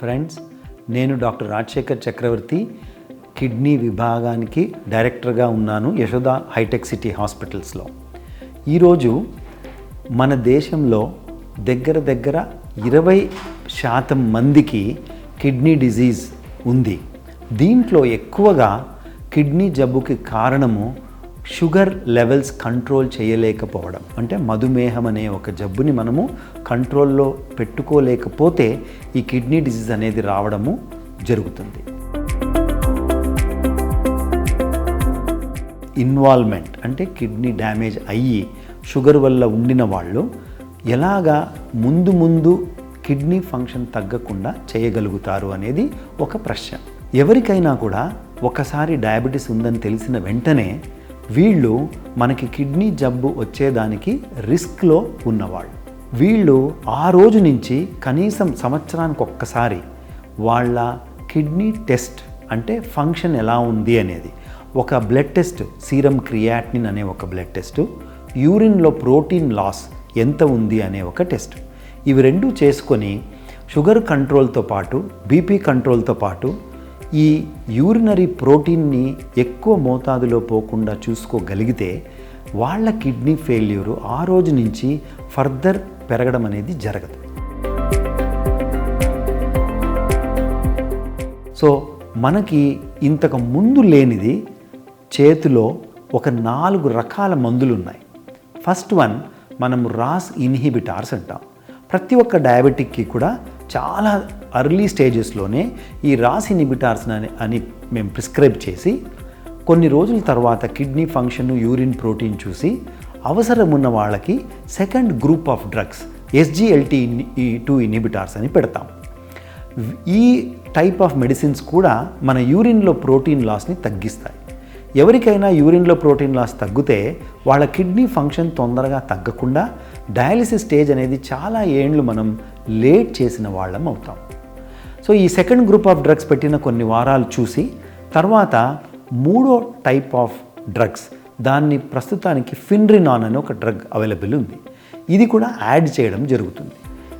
Friends నేను doctor Rajasekhar చక్రవర్తి kidney విభాగానికి డైరెక్టర్గా ఉన్నాను యశోద హైటెక్ సిటీ హాస్పిటల్స్లో. ఈరోజు మన దేశంలో దగ్గర దగ్గర ఇరవై శాతం మందికి కిడ్నీ డిజీజ్ ఉంది. దీంట్లో ఎక్కువగా కిడ్నీ జబ్బుకి కారణము షుగర్ లెవెల్స్ కంట్రోల్ చేయలేకపోవడం. అంటే మధుమేహం అనే ఒక జబ్బుని మనము కంట్రోల్లో పెట్టుకోలేకపోతే ఈ కిడ్నీ డిసీజ్ అనేది రావడము జరుగుతుంది. ఇన్వాల్వ్మెంట్ అంటే కిడ్నీ డ్యామేజ్ అయ్యి షుగర్ వల్ల ఉండిన వాళ్ళు ఎలాగా ముందు ముందు కిడ్నీ ఫంక్షన్ తగ్గకుండా చేయగలుగుతారు అనేది ఒక ప్రశ్న. ఎవరికైనా కూడా ఒకసారి డయాబెటీస్ ఉందని తెలిసిన వెంటనే వీళ్ళు మనకి కిడ్నీ జబ్బు వచ్చేదానికి రిస్క్లో ఉన్నవాళ్ళు. వీళ్ళు ఆ రోజు నుంచి కనీసం సంవత్సరానికి ఒక్కసారి వాళ్ళ కిడ్నీ టెస్ట్ అంటే ఫంక్షన్ ఎలా ఉంది అనేది ఒక బ్లడ్ టెస్ట్ సీరం క్రియాట్నిన్ అనే ఒక బ్లడ్ టెస్ట్ యూరిన్లో ప్రోటీన్ లాస్ ఎంత ఉంది అనే ఒక టెస్ట్. ఇవి రెండు చేసుకొని షుగర్ కంట్రోల్తో పాటు బీపీ కంట్రోల్తో పాటు ఈ యూరినరీ ప్రోటీన్ని ఎక్కువ మోతాదులో పోకుండా చూసుకోగలిగితే వాళ్ళ కిడ్నీ ఫెయిల్యూరు ఆ రోజు నుంచి ఫర్దర్ పెరగడం అనేది జరగదు. సో మనకి ఇంతకు ముందు లేనిది చేతిలో ఒక నాలుగు రకాల మందులు ఉన్నాయి ఫస్ట్ వన్ మనం రాస్ ఇన్హిబిటార్స్ అంటాం. ప్రతి ఒక్క డయాబెటిక్కి కూడా చాలా అర్లీ స్టేజెస్లోనే ఈ రాసి ఇన్హిబిటార్స్ అని అని మేము ప్రిస్క్రైబ్ చేసి కొన్ని రోజుల తర్వాత కిడ్నీ ఫంక్షన్ యూరిన్ ప్రోటీన్ చూసి అవసరం ఉన్న వాళ్ళకి second group of drugs SGLT ఈ టూ ఇన్హిబిటార్స్ అని పెడతాం. ఈ టైప్ ఆఫ్ మెడిసిన్స్ కూడా మన యూరిన్లో ప్రోటీన్ లాస్ని తగ్గిస్తాయి. ఎవరికైనా యూరిన్లో ప్రోటీన్ లాస్ తగ్గితే వాళ్ళ కిడ్నీ ఫంక్షన్ తొందరగా తగ్గకుండా డయాలిసిస్ స్టేజ్ అనేది చాలా ఏండ్లు మనం లేట్ చేసిన వాళ్ళం అవుతాం. సో ఈ సెకండ్ గ్రూప్ ఆఫ్ డ్రగ్స్ పెట్టిన కొన్ని వారాలు చూసి తర్వాత మూడో టైప్ ఆఫ్ డ్రగ్స్ దాన్ని ప్రస్తుతానికి ఫిన్రినాన్ అనే ఒక డ్రగ్ అవైలబుల్ ఉంది. ఇది కూడా యాడ్ చేయడం జరుగుతుంది.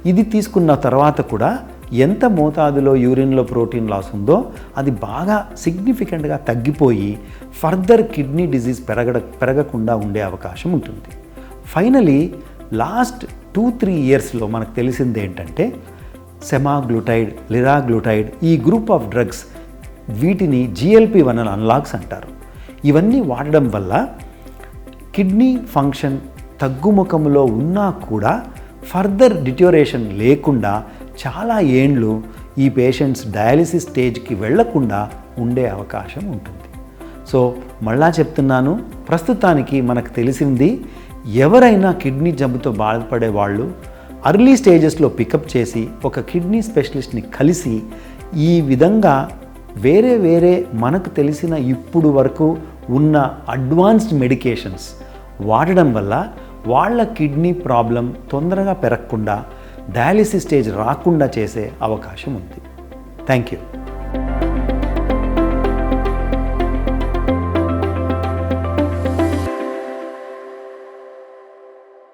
ఇది తీసుకున్న తర్వాత కూడా ఎంత మోతాదులో యూరిన్లో ప్రోటీన్ లాస్ ఉందో అది బాగా సిగ్నిఫికెంట్గా తగ్గిపోయి ఫర్దర్ కిడ్నీ డిజీజ్ పెరగడ పెరగకుండా ఉండే అవకాశం ఉంటుంది. ఫైనలీ లాస్ట్ టూ త్రీ ఇయర్స్లో మనకు తెలిసింది ఏంటంటే సెమాగ్లూటైడ్ లిరాగ్లూటైడ్ ఈ గ్రూప్ ఆఫ్ డ్రగ్స్ వీటిని జిఎల్పి వన్ అన్లాక్స్ అంటారు. ఇవన్నీ వాడడం వల్ల కిడ్నీ ఫంక్షన్ తగ్గుముఖంలో ఉన్నా కూడా ఫర్దర్ డిట్యూరేషన్ లేకుండా చాలా ఏండ్లు ఈ పేషెంట్స్ డయాలిసిస్ స్టేజ్కి వెళ్ళకుండా ఉండే అవకాశం ఉంటుంది. సో మళ్ళా చెప్తున్నాను ప్రస్తుతానికి మనకు తెలిసింది ఎవరైనా కిడ్నీ జబ్బుతో బాధపడే వాళ్ళు అర్లీ స్టేజెస్లో పికప్ చేసి ఒక కిడ్నీ స్పెషలిస్ట్ని కలిసి ఈ విధంగా వేరే వేరే మనకు తెలిసిన ఇప్పుడు వరకు ఉన్న అడ్వాన్స్డ్ మెడికేషన్స్ వాడడం వల్ల వాళ్ళ కిడ్నీ ప్రాబ్లం తొందరగా పెరగకుండా డయాలిసిస్ స్టేజ్ రాకుండా చేసే అవకాశం ఉంది. Thank you.